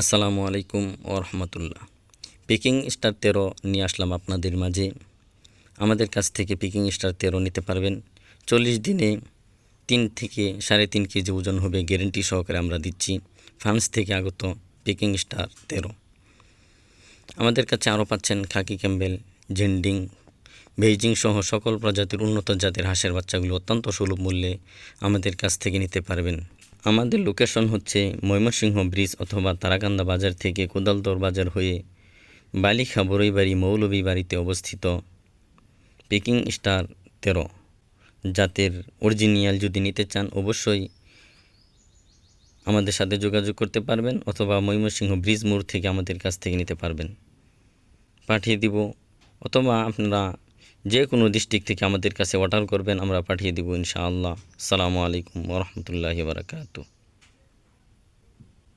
আসসালামু আলাইকুম ও রহমতুল্লাহ। Peking star তেরো নিয়ে আসলাম আপনাদের মাঝে। আমাদের কাছ থেকে পিকিং স্টার তেরো নিতে পারবেন। চল্লিশ দিনে তিন থেকে সাড়ে তিন কেজি ওজন হবে গ্যারেন্টি সহকারে আমরা দিচ্ছি। ফ্রান্স থেকে আগত পিকিং স্টার তেরো আমাদের কাছে আরও পাচ্ছেন খাকি ক্যাম্বেল, জেন্ডিং, বেইজিং সহ সকল প্রজাতির উন্নত জাতের হাঁসের বাচ্চাগুলো অত্যন্ত সুলভ মূল্যে আমাদের কাছ থেকে নিতে পারবেন। আমাদের লোকেশন হচ্ছে ময়মনসিংহ ব্রিজ অথবা তারাকান্দা বাজার থেকে কোদালদর বাজার হয়ে বালিখা বড়ইবাড়ি মৌলভী বাড়িতে অবস্থিত পিকিং স্টার তেরো। জাতের অরিজিনিয়াল যদি নিতে চান, অবশ্যই আমাদের সাথে যোগাযোগ করতে পারবেন অথবা ময়মনসিংহ ব্রিজ মোড় থেকে আমাদের কাছ থেকে নিতে পারবেন। পাঠিয়ে দিব অথবা আপনারা যে কোনো ডিস্ট্রিক্ট থেকে আমাদের কাছে অর্ডার করবেন, আমরা পাঠিয়ে দিব ইনশাআল্লাহ। সালামু আলাইকুম ওরহমতুল্লাহি বারাকাতু